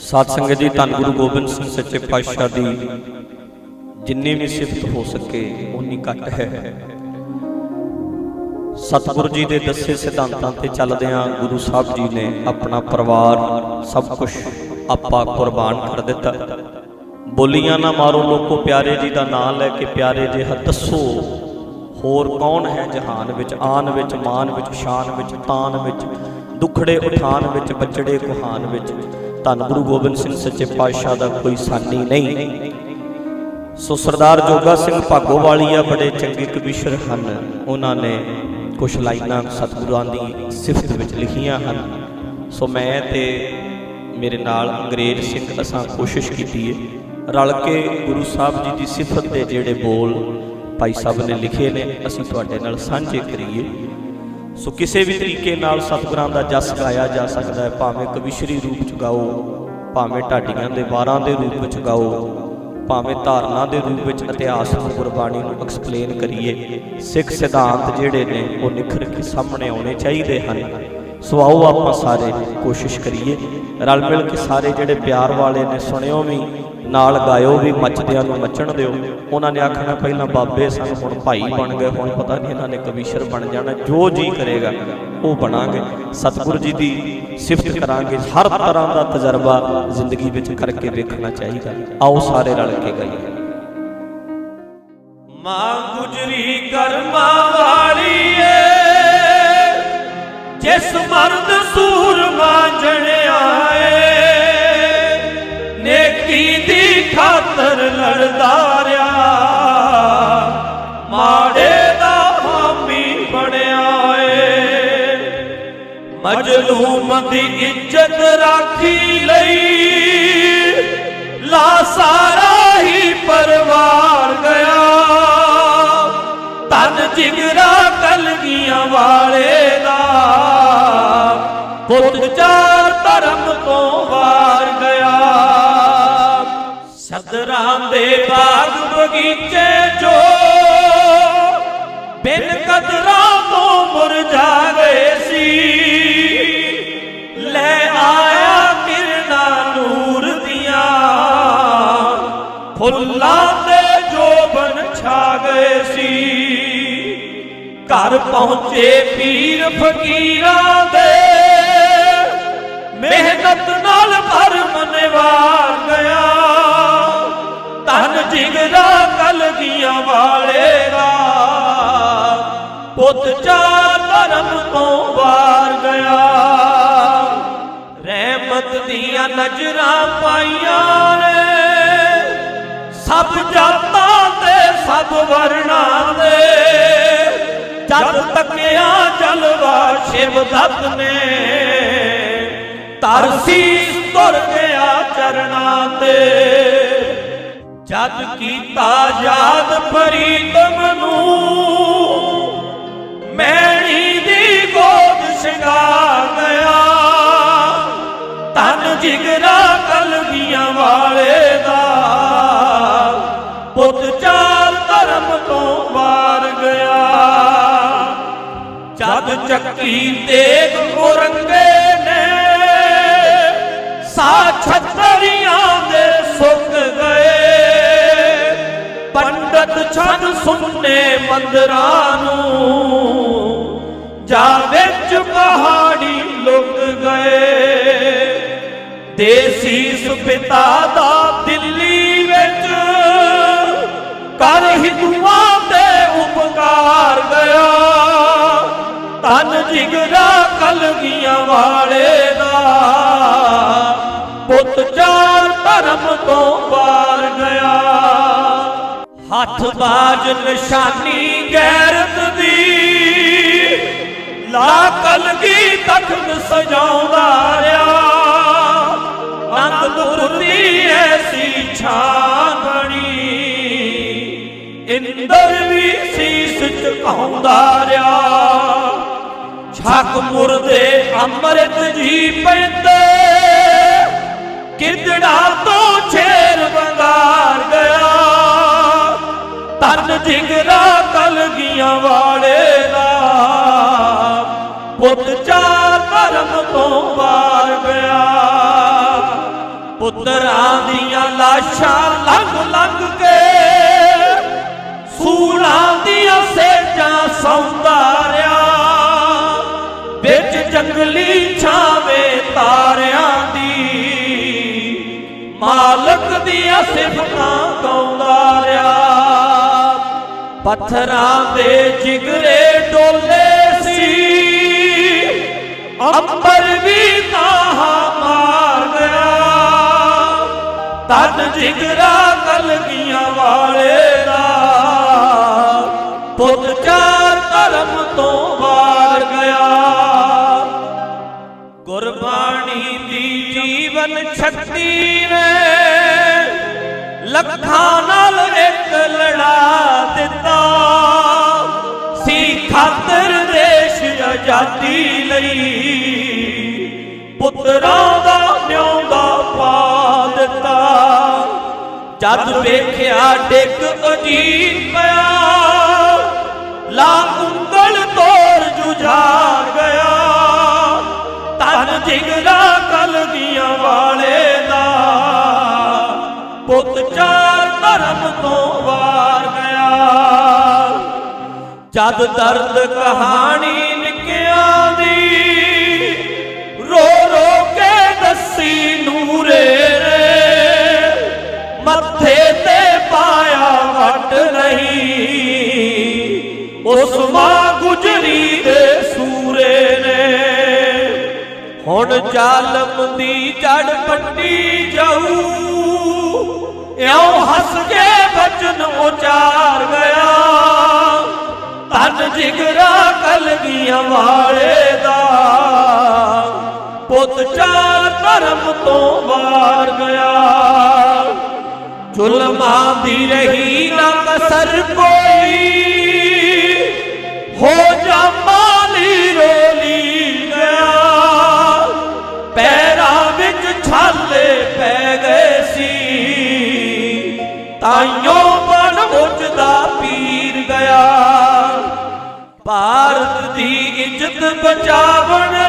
ਸਾਧ ਸੰਗਤ ਜੀ, ਧੰਨ ਗੁਰੂ ਗੋਬਿੰਦ ਸਿੰਘ ਸੱਚੇ ਪਾਤਸ਼ਾਹ ਦੀ ਜਿੰਨੀ ਵੀ ਸਿਫਤ ਹੋ ਸਕੇ ਉਨੀ ਘੱਟ ਹੈ। ਸਤਿਗੁਰੂ ਜੀ ਦੇ ਦੱਸੇ ਸਿਧਾਂਤਾਂ ਤੇ ਚੱਲਦਿਆਂ ਗੁਰੂ ਸਾਹਿਬ ਜੀ ਨੇ ਆਪਣਾ ਪਰਿਵਾਰ, ਸਭ ਕੁਝ ਆਪਾ ਕੁਰਬਾਨ ਕਰ ਦਿੱਤਾ। ਬੋਲੀਆਂ ਨਾ ਮਾਰੋ ਲੋਕੋ, ਪਿਆਰੇ ਜੀ ਦਾ ਨਾਮ ਲੈ ਕੇ ਪਿਆਰੇ ਜੇ ਦੱਸੋ, ਹੋਰ ਕੌਣ ਹੈ ਜਹਾਨ ਵਿੱਚ, ਆਨ ਵਿੱਚ, ਮਾਨ ਵਿੱਚ, ਸ਼ਾਨ ਵਿੱਚ, ਤਾਨ ਵਿੱਚ, ਦੁਖੜੇ ਉਠਾਨ ਵਿੱਚ, ਬਚੜੇ ਕੁਹਾਨ ਵਿੱਚ? ਧੰਨ ਗੁਰੂ ਗੋਬਿੰਦ ਸਿੰਘ ਸੱਚੇ ਪਾਤਸ਼ਾਹ ਦਾ ਕੋਈ ਸਾਨੀ ਨਹੀਂ। ਸੋ ਸਰਦਾਰ ਜੋਗਾ ਸਿੰਘ ਭਾਗੋਵਾਲੀਆ ਬੜੇ ਚੰਗੇ ਕਵੀਸ਼ਰ ਹਨ। ਉਹਨਾਂ ਨੇ ਕੁਝ ਲਾਈਨਾਂ ਸਤਿਗੁਰਾਂ ਦੀ ਸਿਫਤ ਵਿੱਚ ਲਿਖੀਆਂ ਹਨ। ਸੋ ਮੈਂ ਤੇ ਮੇਰੇ ਨਾਲ ਅੰਗਰੇਜ਼ ਸਿੰਘ ਅਸਾਂ ਕੋਸ਼ਿਸ਼ ਕੀਤੀ ਹੈ ਰਲ ਕੇ ਗੁਰੂ ਸਾਹਿਬ ਜੀ ਦੀ ਸਿਫਤ ਦੇ ਜਿਹੜੇ ਬੋਲ ਭਾਈ ਸਾਹਿਬ ਨੇ ਲਿਖੇ ਨੇ, ਅਸੀਂ ਤੁਹਾਡੇ ਨਾਲ ਸਾਂਝੇ ਕਰੀਏ। ਸੋ ਕਿਸੇ ਵੀ ਤਰੀਕੇ ਨਾਲ ਸਤਿਗੁਰਾਂ ਦਾ ਜਸ ਗਾਇਆ ਜਾ ਸਕਦਾ ਹੈ, ਭਾਵੇਂ ਕਵਿਸ਼ਰੀ ਰੂਪ ਚ ਗਾਓ, ਭਾਵੇਂ ਢਾਡੀਆਂ ਦੇ ਵਾਰਾਂ ਦੇ ਰੂਪ ਵਿੱਚ ਗਾਓ, ਭਾਵੇਂ ਧਾਰਨਾ ਦੇ ਰੂਪ ਵਿੱਚ ਇਤਿਹਾਸ ਨੂੰ ਗੁਰਬਾਣੀ ਨੂੰ ਐਕਸਪਲੇਨ ਕਰੀਏ, ਸਿੱਖ ਸਿਧਾਂਤ ਜਿਹੜੇ ਨੇ ਉਹ ਨਿਖਰ ਕੇ ਸਾਹਮਣੇ ਆਉਣੇ ਚਾਹੀਦੇ ਹਨ। ਸੋ ਆਓ ਆਪਾਂ ਸਾਰੇ ਕੋਸ਼ਿਸ਼ ਕਰੀਏ, ਰਲ ਮਿਲ ਕੇ ਸਾਰੇ ਜਿਹੜੇ ਪਿਆਰ ਵਾਲੇ ਨੇ, ਸੁਣਿਓ ਵੀ ਨਾਲ ਗਾਇਓ ਵੀ ਮੱਚਦਿਆਂ ਨੂੰ ਮੱਚਣ ਦਿਓ। ਉਹਨਾਂ ਨੇ ਆਖਣਾ, ਪਹਿਲਾਂ ਬਾਬੇ ਸਨ ਹੁਣ ਭਾਈ ਬਣ ਗਏ, ਹੁਣ ਪਤਾ ਨਹੀਂ ਇਹਨਾਂ ਨੇ ਕਵੀਸ਼ਰ ਬਣ ਜਾਣਾ, ਜੋ ਜੀ ਕਰੇਗਾ, ਉਹ ਬਣਾਂਗੇ। ਸਤਿਗੁਰੂ ਜੀ ਦੀ ਸਿਫਤ ਕਰਾਂਗੇ, ਹਰ ਤਰ੍ਹਾਂ ਦਾ ਤਜਰਬਾ ਜ਼ਿੰਦਗੀ ਵਿੱਚ ਕਰਕੇ ਵੇਖਣਾ ਚਾਹੀਦਾ। ਆਓ ਸਾਰੇ ਰਲ ਕੇ ਗਾਈਏ। ਮਾਂ ਗੁਜਰੀ ਕਰਮਾ ਵਾਲੀ ਏ ਜਿਸ ਮਰਦ ਮਜਲੂਮ ਦੀ ਇੱਜ਼ਤ ਰਾਖੀ ਲਈ ਲਾ ਸਾਰਾ ਹੀ ਪਰਵਾਰ ਗਿਆ। ਤਨ ਜਿਗਰਾ ਕਲਗੀਆਂ ਵਾਲੇ ਦਾ, ਪੁੱਤ ਚਾਰ ਧਰਮ ਤੋਂ ਵਾਰ ਗਿਆ। ਸਦਰਾਂ ਦੇ ਬਾਗ ਬਗੀਚੇ ਜੋ ਬਿਨ ਕਦਰਾਂ ਤੋਂ ਮੁਰਝਾ ਗਏ ਸੀ। ਘਰ ਪਹੁੰਚੇ ਪੀਰ ਫਕੀਰਾਂ ਦੇ। ਮਿਹਨਤ ਨਾਲ ਭਰਮ ਨਿਵਾਰ ਗਿਆ। ਧਨ ਜਿਗਰਾ ਕਲਗੀਆਂ ਵਾਲੇ ਦਾ ਪੁੱਤ ਚਾਰ ਧਰਮ ਤੋਂ ਵਾਰ ਗਿਆ। ਰਹਿਮਤ ਦੀਆਂ ਨਜ਼ਰਾਂ ਪਾਈਆਂ ਨੇ। ਸਭ ਜਾਤਾਂ ਤੇ ਸਭ ਵਰਣਾਂ ਸ਼ਿਵ ਦਤ ਨੇ ਤਰਸੀ ਤੁਰ ਗਿਆ ਚਰਨਾਂ ਤੇ ਜਦ ਕੀਤਾ ਯਾਦ ਫਰੀਦਮ ਨੂੰ ਮੈਣੀ ਦੀ ਗੋਦ ਸ਼ਿੰਗਾਰ ਗਿਆ ਤਨ ਜਿਗਰਾ ਕਲਗੀਆਂ ਵਾ ਚੱਕੀ ਤੇਗ ਮੁਰੰਗੇ ਨੇ। ਸਾ ਛਤਰੀਆਂ ਦੇ ਸੁੱਕ ਗਏ। ਪੰਡਤ ਛੱਡ ਸੁਣਨੇ ਮੰਦਰਾਂ ਨੂੰ। ਜਾ ਵਿੱਚ ਪਹਾੜੀ ਲੁਕ ਗਏ। ਦੇਸੀ ਪਿਤਾ ਦਾ ਦਿੱਲੀ ਵਿੱਚ। ਕਰ ਹਿੰਦੂਆਂ ਤੇ ਉਪਕਾਰ ਗਏ। ਤਨ ਜਿਗਰਾ ਕਲਗੀਆਂ ਵਾਲੇ ਦਾ। ਪੁੱਤ ਚਾਰ ਧਰਮ ਤੋਂ ਪਾਰ ਗਿਆ। ਹੱਥ ਬਾਜ ਨਿਸ਼ਾਨੀ ਗੈਰਤ ਦੀ। ਲਾ ਕਲਗੀ ਤਖਤ ਸਜਾਉਂਦਾ ਰਿਆ ਅਨੰਦਪੁਰ ਦੀ ਐਸੀ ਛਾਂ ਬਣੀ। ਇੰਦਰ ਵੀ ਸੀਸ ਝੁਕਾਉਂਦਾ ਰਿਆ ਛੱਕ ਮੁਰਦੇ ਅੰਮ੍ਰਿਤ ਜੀ ਪੈਂਦੇ। ਕਿਰਦੜਾ ਤੋਂ ਛੇਰ ਬੰਗਾਰ ਗਿਆ। ਤਨ ਜਿਗਰਾ ਕਲਗੀਆਂ ਵਾਲੇ ਦਾ। ਪੁੱਤ ਚਾਰ ਧਰਮ ਤੋਂ ਵਾਰ ਗਿਆ। ਪੁੱਤਰਾਂ ਦੀਆਂ ਲਾਸ਼ਾਂ ਲੰਘ ਲੰਘ ਕੇ। ਸੂਲਾਂ ਦੀਆਂ ਸੇਜਾਂ ਸੌਂਦਾਰਿਆ ਰਿਹਾ। ਜੰਗਲੀ ਛਾਵੇਂ ਤਾਰਿਆਂ ਦੀ। ਮਾਲਕ ਦੀਆਂ ਸਿਫਤਾਂ ਗਾਉਂਦਾ ਰਿਹਾ ਪੱਥਰਾਂ ਦੇ ਜਿਗਰੇ ਡੋਲੇ ਸੀ। ਅੰਬਰ ਵੀ ਤਾਹਾ ਮਾਰ ਗਿਆ। ਤਨ ਜਿਗਰਾ ਕਲਗੀਆਂ ਵਾਲੇ ਆਜ਼ਾਦੀ ਲਈ। ਪੁੱਤਰਾਂ ਦਾ ਨਿਉਂਦਾ ਪਾ ਦਿੱਤਾ। ਜਦ ਵੇਖਿਆ ਡਿੱਗ ਅਜੀਬ ਪਿਆ ਲਾ ਉਂਗਲ ਤੋਰ ਜੁਝਾ ਗਿਆ। ਤਨ ਜਿਗਰਾ ਕਲਗੀਆਂ ਵਾਲੇ ਦਾ। ਪੁੱਤ ਚਾਰ ਧਰਮ ਤੋਂ ਵਾਰ ਗਿਆ। ਜਦ ਦਰਦ ਕਹਾਣੀ ਦੀ। ਰੋ ਰੋ ਕੇ ਦੱਸੀ ਨੂਰੇ ਮੱਥੇ ਤੇ ਪਾਇਆ ਵੱਟ ਨਹੀਂ। ਉਸ ਮਾਂ ਗੁਜਰੀ ਦੇ ਸੂਰੇ ਨੇ। ਹੁਣ ਜ਼ਾਲਮ ਦੀ ਜੜ ਪੱਟੀ ਜਾਊ। ਇਉਂ ਹੱਸ ਕੇ ਬਚਨ ਉਚਾਰ ਗਿਆ। ਤਨ ਜਿਗਰਾ ਕਲ ਵਾਲੇ ਦਾ ਪੁੱਤ ਚਾਰ ਧਰਮ ਤੋਂ ਵਾਰ ਗਿਆ। ਜ਼ੁਲਮਾਂ ਦੀ ਰਹੀ ਨਾ ਕਸਰ ਕੋਈ। ਹੋ ਜਾ ਮਾਲੀ ਰੋਲੀ ਗਿਆ। ਪੈਰਾਂ ਵਿੱਚ ਛਾਲੇ ਪੈ ਗਏ ਸੀ। ਤਾਈਓ ਬਣ ਮੁੱਝਦਾ ਪੀਰ ਗਿਆ। ਭਾਰਤ ਦੀ ਇੱਜ਼ਤ ਬਚਾਵਣ